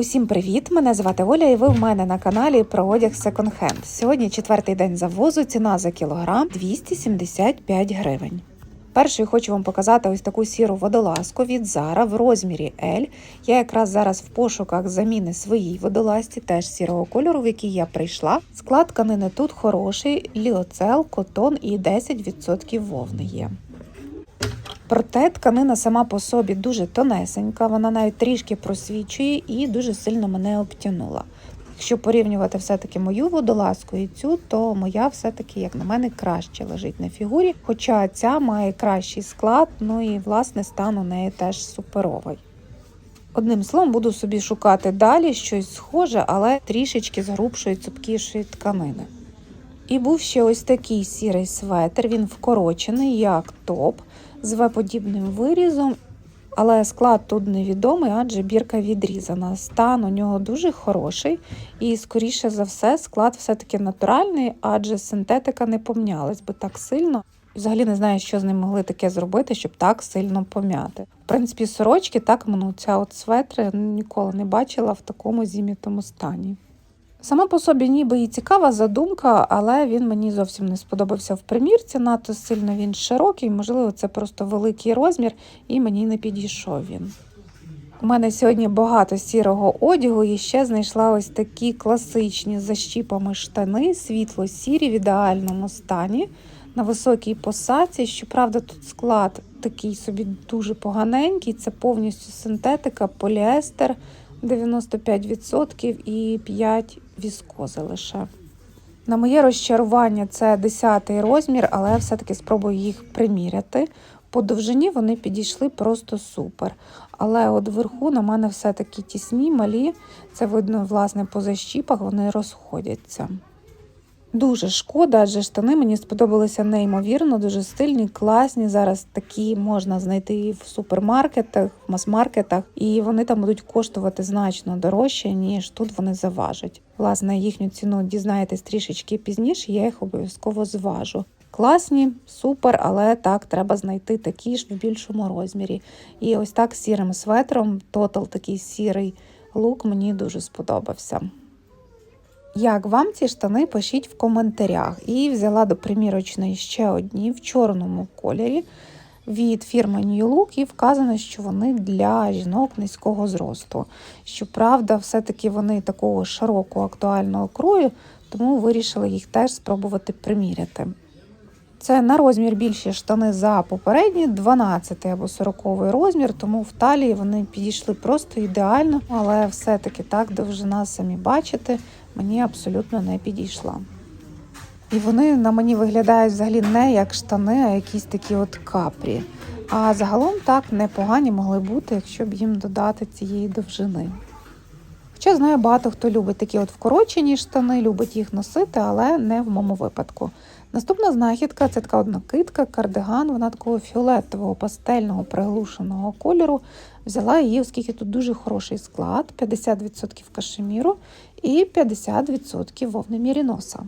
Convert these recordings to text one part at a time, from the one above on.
Усім привіт! Мене звати Оля, і ви в мене на каналі про одяг Second Hand. Сьогодні четвертий день завозу. Ціна за кілограм 275 гривень. Першою хочу вам показати ось таку сіру водолазку від Zara в розмірі L. Я якраз зараз в пошуках заміни своїй водолазці, теж сірого кольору, в який я прийшла. Склад тканини тут хороший, ліоцел, котон і 10% вовни є. Проте тканина сама по собі дуже тонесенька, вона навіть трішки просвічує і дуже сильно мене обтянула. Якщо порівнювати все-таки мою водолазку і цю, то моя все-таки, як на мене, краще лежить на фігурі. Хоча ця має кращий склад, ну і власне стан у неї теж суперовий. Одним словом, буду собі шукати далі щось схоже, але трішечки з грубшої, цупкішої тканини. І був ще ось такий сірий светр, він вкорочений, як топ, з В-подібним вирізом, але склад тут невідомий, адже бірка відрізана. Стан у нього дуже хороший, і, скоріше за все, склад все-таки натуральний, адже синтетика не помнялась би так сильно. Взагалі не знаю, що з ним могли таке зробити, щоб так сильно пом'яти. В принципі, сорочки так мнуться, от светри ніколи не бачила в такому зім'ятому стані. Сама по собі ніби і цікава задумка, але він мені зовсім не сподобався в примірці. Надто сильно він широкий, можливо, це просто великий розмір, і мені не підійшов він. У мене сьогодні багато сірого одягу і ще знайшла ось такі класичні защіпами штани, світло-сірі в ідеальному стані на високій посадці. Щоправда, тут склад такий собі дуже поганенький. Це повністю синтетика, поліестер 95% і 5 віскози лише. На моє розчарування це 10 розмір, але я все-таки спробую їх приміряти. По довжині вони підійшли просто супер. Але от вверху на мене все-таки тісні, малі. Це видно, власне, по защіпах вони розходяться. Дуже шкода, адже штани мені сподобалися неймовірно, дуже стильні, класні. Зараз такі можна знайти і в супермаркетах, в мас-маркетах, і вони там будуть коштувати значно дорожче, ніж тут вони заважать. Власне, їхню ціну дізнаєтесь трішечки пізніше, я їх обов'язково зважу. Класні, супер, але так треба знайти такі ж в більшому розмірі. І ось так сірим светром, тотал такий сірий лук мені дуже сподобався. Як вам ці штани пишіть в коментарях. І взяла до примірочної ще одні в чорному кольорі від фірми New Look і вказано, що вони для жінок низького зросту. Щоправда, все-таки вони такого широкого актуального крою, тому вирішила їх теж спробувати приміряти. Це на розмір більші штани за попередні, 12 або 40 розмір, тому в талії вони підійшли просто ідеально, але все-таки так довжина самі бачите, мені абсолютно не підійшла. І вони на мені виглядають взагалі не як штани, а якісь такі от капрі. А загалом так непогані могли бути, якщо б їм додати цієї довжини. Хоча знаю, багато хто любить такі от вкорочені штани, любить їх носити, але не в моєму випадку. Наступна знахідка це така одна китка, кардиган, вона такого фіолетового пастельного приглушеного кольору. Взяла її, оскільки тут дуже хороший склад: 50% кашеміру і 50% вовни міріноса.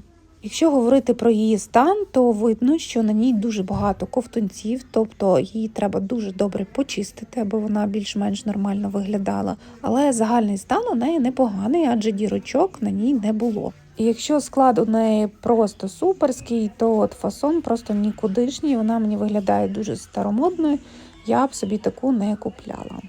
Якщо говорити про її стан, то видно, що на ній дуже багато ковтунців, тобто її треба дуже добре почистити, аби вона більш-менш нормально виглядала. Але загальний стан у неї непоганий, адже дірочок на ній не було. І якщо склад у неї просто суперський, то от фасон просто нікудишній, вона мені виглядає дуже старомодною, я б собі таку не купляла.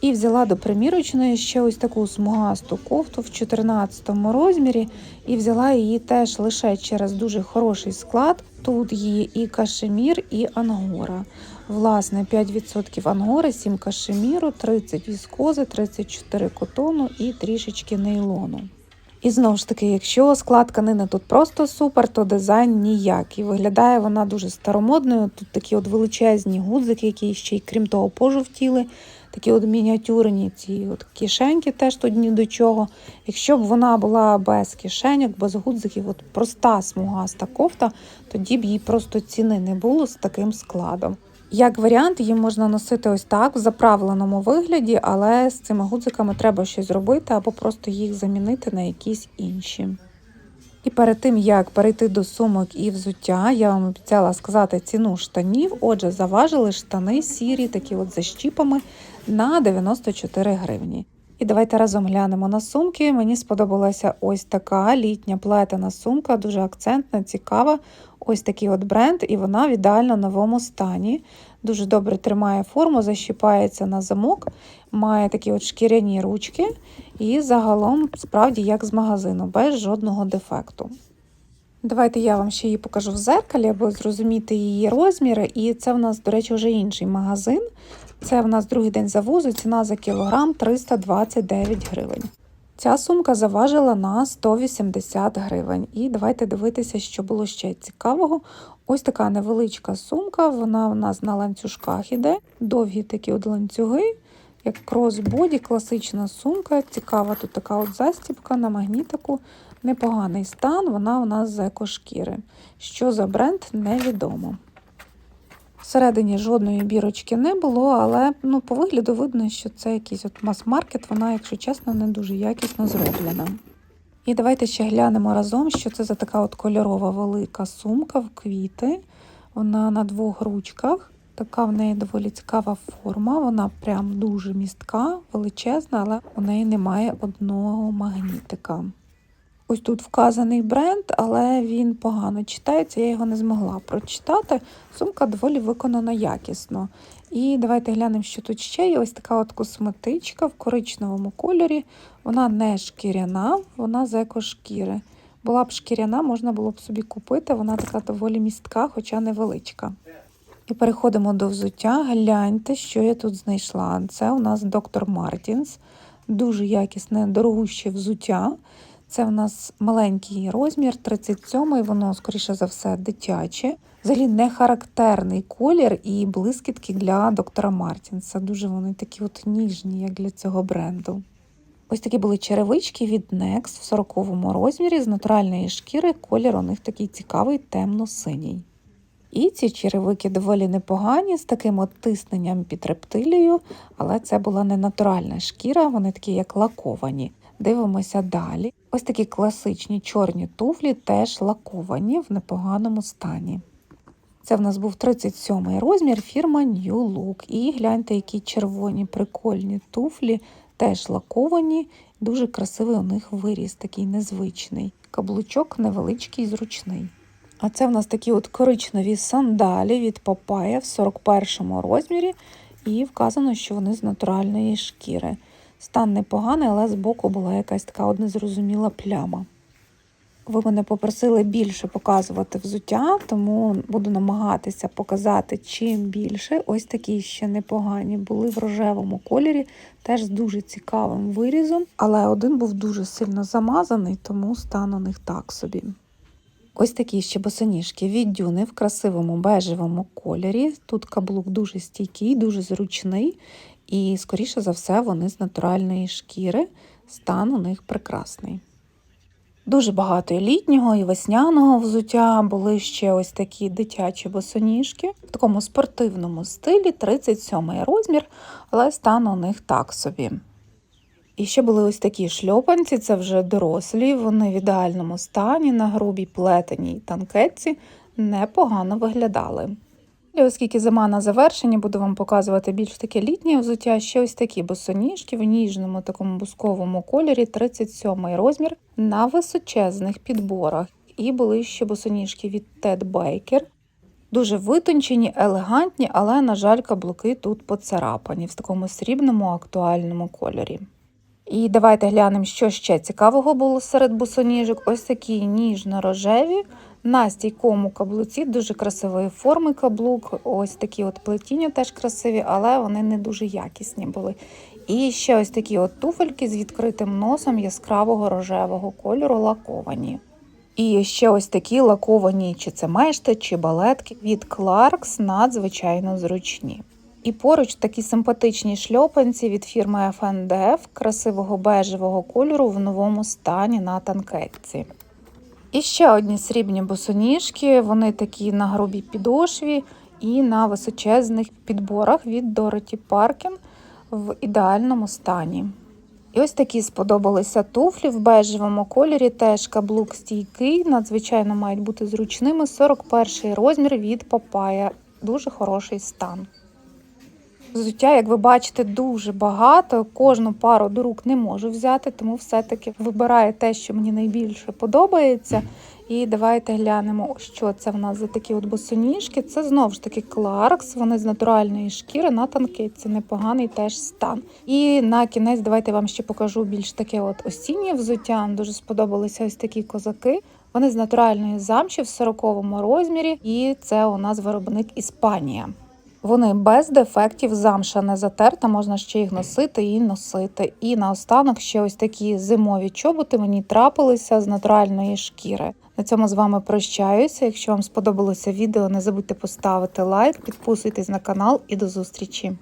І взяла до примірочної ще ось таку смугасту кофту в 14 розмірі, і взяла її теж лише через дуже хороший склад. Тут її і кашемір, і ангора. Власне, 5% ангори, 7 кашеміру, 30 віскози, 34 котону і трішечки нейлону. І знову ж таки, якщо склад тканини тут просто супер, то дизайн ніякий. Виглядає вона дуже старомодною. Тут такі от величезні гудзики, які ще й крім того пожовтіли. Такі от мініатюрні ці от кишеньки теж тут ні до чого. Якщо б вона була без кишеньок, без гудзиків, от проста смугаста кофта, тоді б їй просто ціни не було з таким складом. Як варіант, її можна носити ось так в заправленому вигляді, але з цими гудзиками треба щось зробити або просто їх замінити на якісь інші. І перед тим, як перейти до сумок і взуття, я вам обіцяла сказати ціну штанів. Отже, заважили штани сірі, такі от за щіпами на 94 гривні. І давайте разом глянемо на сумки. Мені сподобалася ось така літня плетена сумка, дуже акцентна, цікава. Ось такий от бренд, і вона в ідеально новому стані. Дуже добре тримає форму, защіпається на замок, має такі от шкіряні ручки, і загалом, справді, як з магазину, без жодного дефекту. Давайте я вам ще її покажу в зеркалі, аби зрозуміти її розміри. І це в нас, до речі, вже інший магазин. Це в нас другий день завозу, ціна за кілограм 329 гривень. Ця сумка заважила на 180 гривень. І давайте дивитися, що було ще цікавого. Ось така невеличка сумка, вона у нас на ланцюжках іде, довгі такі от ланцюги, як кросбоді, класична сумка. Цікава тут така от застібка на магнітику. Непоганий стан, вона у нас з екошкіри. Що за бренд, невідомо. Всередині жодної бірочки не було, але ну, по вигляду видно, що це якийсь от мас-маркет, вона, якщо чесно, не дуже якісно зроблена. І давайте ще глянемо разом, що це за така от кольорова велика сумка в квіти. Вона на двох ручках. Така в неї доволі цікава форма. Вона прям дуже містка, величезна, але у неї немає одного магнітика. Ось тут вказаний бренд, але він погано читається, я його не змогла прочитати. Сумка доволі виконана якісно. І давайте глянемо, що тут ще є. Ось така от косметичка в коричневому кольорі. Вона не шкіряна, вона з екошкіри. Була б шкіряна, можна було б собі купити. Вона така доволі містка, хоча невеличка. І переходимо до взуття. Гляньте, що я тут знайшла. Це у нас доктор Мартінс. Дуже якісне, дорогуще взуття. Це в нас маленький розмір, 37-й, воно, скоріше за все, дитяче. Взагалі не характерний колір і блискітки для доктора Мартінса. Дуже вони такі от ніжні, як для цього бренду. Ось такі були черевички від Next в 40-му розмірі з натуральної шкіри. Колір у них такий цікавий, темно-синій. І ці черевики доволі непогані, з таким от тисненням під рептилією, але це була не натуральна шкіра, вони такі як лаковані. Дивимося далі. Ось такі класичні чорні туфлі, теж лаковані в непоганому стані. Це в нас був 37-й розмір, фірма New Look. І гляньте, які червоні прикольні туфлі, теж лаковані, дуже красивий у них виріс, такий незвичний. Каблучок невеличкий, зручний. А це в нас такі от коричневі сандалі від Papaya в 41 розмірі, і вказано, що вони з натуральної шкіри. Стан непоганий, але збоку була якась така от незрозуміла пляма. Ви мене попросили більше показувати взуття, тому буду намагатися показати чим більше. Ось такі ще непогані були в рожевому кольорі, теж з дуже цікавим вирізом, але один був дуже сильно замазаний, тому стан у них так собі. Ось такі ще босоніжки від дюни в красивому бежевому кольорі. Тут каблук дуже стійкий, дуже зручний, і, скоріше за все, вони з натуральної шкіри. Стан у них прекрасний. Дуже багато і літнього і весняного взуття були ще ось такі дитячі босоніжки в такому спортивному стилі, 37 розмір, але стан у них так собі. І ще були ось такі шльопанці, це вже дорослі, вони в ідеальному стані, на грубій плетеній танкетці непогано виглядали. І оскільки зима на завершенні, буду вам показувати більш таке літнє взуття. Ще ось такі босоніжки в ніжному такому бусковому кольорі, 37 розмір, на височезних підборах. І були ще босоніжки від Ted Baker. Дуже витончені, елегантні, але, на жаль, каблуки тут поцарапані в такому срібному актуальному кольорі. І давайте глянемо, що ще цікавого було серед босоніжок. Ось такі ніжно-рожеві на стійкому каблуці, дуже красивої форми каблук. Ось такі от плетіння теж красиві, але вони не дуже якісні були. І ще ось такі от туфельки з відкритим носом яскравого рожевого кольору лаковані. І ще ось такі лаковані, чи це мешти, чи балетки від Clarks надзвичайно зручні. І поруч такі симпатичні шльопанці від фірми FNDF красивого бежевого кольору в новому стані на танкетці. І ще одні срібні босоніжки, вони такі на грубій підошві і на височезних підборах від Dorothy Parkin в ідеальному стані. І ось такі сподобалися туфлі в бежевому кольорі, теж каблук стійкий, надзвичайно мають бути зручними. 41 розмір від Papaya. Дуже хороший стан. Взуття, як ви бачите, дуже багато. Кожну пару до рук не можу взяти, тому все-таки вибираю те, що мені найбільше подобається. І давайте глянемо, що це в нас за такі от босоніжки. Це знову ж таки Кларкс, вони з натуральної шкіри на танки. Це непоганий теж стан. І на кінець давайте вам ще покажу більш таке от осіннє взуття. Дуже сподобалися ось такі козаки. Вони з натуральної замші в 40-му розмірі, і це у нас виробник Іспанія. Вони без дефектів, замша не затерта, можна ще їх носити і носити. І наостанок ще ось такі зимові чоботи мені трапилися з натуральної шкіри. На цьому з вами прощаюся. Якщо вам сподобалося відео, не забудьте поставити лайк, підписуйтесь на канал і до зустрічі.